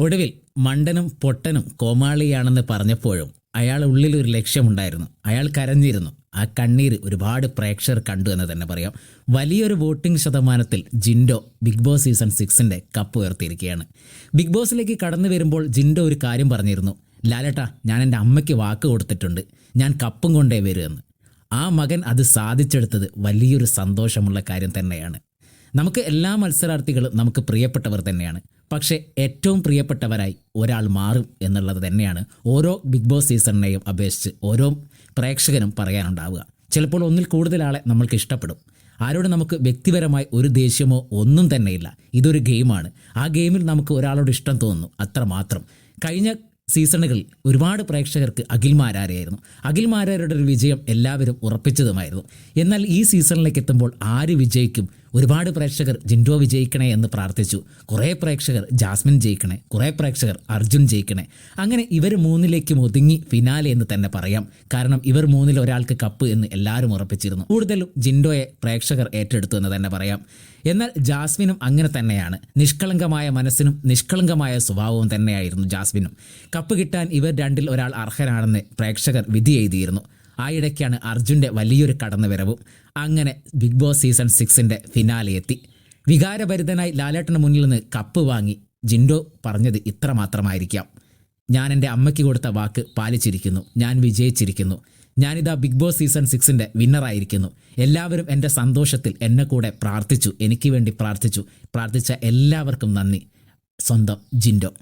ഒടുവിൽ മണ്ടനും പൊട്ടനും കോമാളിയാണെന്ന് പറഞ്ഞപ്പോഴും അയാൾ ഉള്ളിൽ ഒരു ലക്ഷ്യമുണ്ടായിരുന്നു. അയാൾ കരഞ്ഞിരുന്നു. ആ കണ്ണീര് ഒരുപാട് പ്രേക്ഷകർ കണ്ടു എന്ന് തന്നെ പറയാം. വലിയൊരു വോട്ടിംഗ് ശതമാനത്തിൽ ജിൻഡോ ബിഗ് ബോസ് സീസൺ സിക്സിന്റെ കപ്പ് ഉയർത്തിയിരിക്കുകയാണ്. ബിഗ് ബോസിലേക്ക് കടന്നു വരുമ്പോൾ ജിൻഡോ ഒരു കാര്യം പറഞ്ഞിരുന്നു. ലാലേട്ടാ ഞാൻ എന്റെ അമ്മയ്ക്ക് വാക്ക് കൊടുത്തിട്ടുണ്ട്. ഞാൻ കപ്പും കൊണ്ടേ വരുമെന്ന്. ആ മകൻ അത് സാധിച്ചെടുത്തത് വലിയൊരു സന്തോഷമുള്ള കാര്യം തന്നെയാണ്. നമുക്ക് എല്ലാ മത്സരാർത്ഥികളും നമുക്ക് പ്രിയപ്പെട്ടവർ തന്നെയാണ്. പക്ഷേ ഏറ്റവും പ്രിയപ്പെട്ടവരായി ഒരാൾ മാറും എന്നുള്ളത് തന്നെയാണ് ഓരോ ബിഗ് ബോസ് സീസണിനെയും അപേക്ഷിച്ച് ഓരോ പ്രേക്ഷകനും പറയാനുണ്ടാവുക. ചിലപ്പോൾ ഒന്നിൽ കൂടുതൽ ആളെ നമ്മൾക്ക് ഇഷ്ടപ്പെടും. ആരോട് നമുക്ക് വ്യക്തിപരമായി ഒരു ദേഷ്യമോ ഒന്നും തന്നെയില്ല ഇതൊരു ഗെയിമാണ്. ആ ഗെയിമിൽ നമുക്ക് ഒരാളോട് ഇഷ്ടം തോന്നുന്നു. അത്രമാത്രം കഴിഞ്ഞ സീസണുകളിൽ ഒരുപാട് പ്രേക്ഷകർക്ക് അഖിൽമാരാരെയായിരുന്നു അഖിൽമാരാരുടെ ഒരു വിജയം എല്ലാവരും ഉറപ്പിച്ചതുമായിരുന്നു. എന്നാൽ ഈ സീസണിലേക്ക് എത്തുമ്പോൾ ആര് വിജയിക്കും? ഒരുപാട് പ്രേക്ഷകർ ജിൻഡോ വിജയിക്കണേ എന്ന് പ്രാർത്ഥിച്ചു. കുറേ പ്രേക്ഷകർ ജാസ്മിൻ ജയിക്കണേ കുറേ പ്രേക്ഷകർ അർജുൻ ജയിക്കണേ. അങ്ങനെ ഇവർ മൂന്നിലേക്കും ഒതുങ്ങി ഫിനാലെ എന്ന് തന്നെ പറയാം. കാരണം ഇവർ മൂന്നിൽ ഒരാൾക്ക് കപ്പ് എന്ന് എല്ലാവരും ഉറപ്പിച്ചിരുന്നു. കൂടുതലും ജിൻഡോയെ പ്രേക്ഷകർ ഏറ്റെടുത്തു എന്ന് തന്നെ പറയാം. എന്നാൽ ജാസ്മിനും അങ്ങനെ തന്നെയാണ്. നിഷ്കളങ്കമായ മനസ്സിനും നിഷ്കളങ്കമായ സ്വഭാവവും തന്നെയായിരുന്നു ജാസ്മിനും. കപ്പ് കിട്ടാൻ ഇവർ രണ്ടിൽ ഒരാൾ അർഹരാണെന്ന് പ്രേക്ഷകർ വിധി എഴുതിയിരുന്നു. ആ ഇടയ്ക്കാണ് അർജുന്റെ വലിയൊരു കടന്നുവരവും. അങ്ങനെ ബിഗ് ബോസ് സീസൺ സിക്സിന്റെ ഫിനാലെ എത്തി. വികാരഭരിതനായി ലാലേട്ടന് മുന്നിൽ നിന്ന് കപ്പ് വാങ്ങി ജിൻഡോ പറഞ്ഞത് ഇത്ര മാത്രമായിരിക്കാം ഞാൻ എന്റെ അമ്മയ്ക്ക് കൊടുത്ത വാക്ക് പാലിച്ചിരിക്കുന്നു. ഞാൻ വിജയിച്ചിരിക്കുന്നു. ഞാനിതാ ബിഗ് ബോസ് സീസൺ സിക്സിന്റെ വിന്നറായിരിക്കുന്നു. എല്ലാവരും എന്റെ സന്തോഷത്തിൽ എന്നെ കൂടെ പ്രാർത്ഥിച്ചു. എനിക്ക് വേണ്ടി പ്രാർത്ഥിച്ചു. പ്രാർത്ഥിച്ച എല്ലാവർക്കും നന്ദി. സ്വന്തം ജിൻഡോ.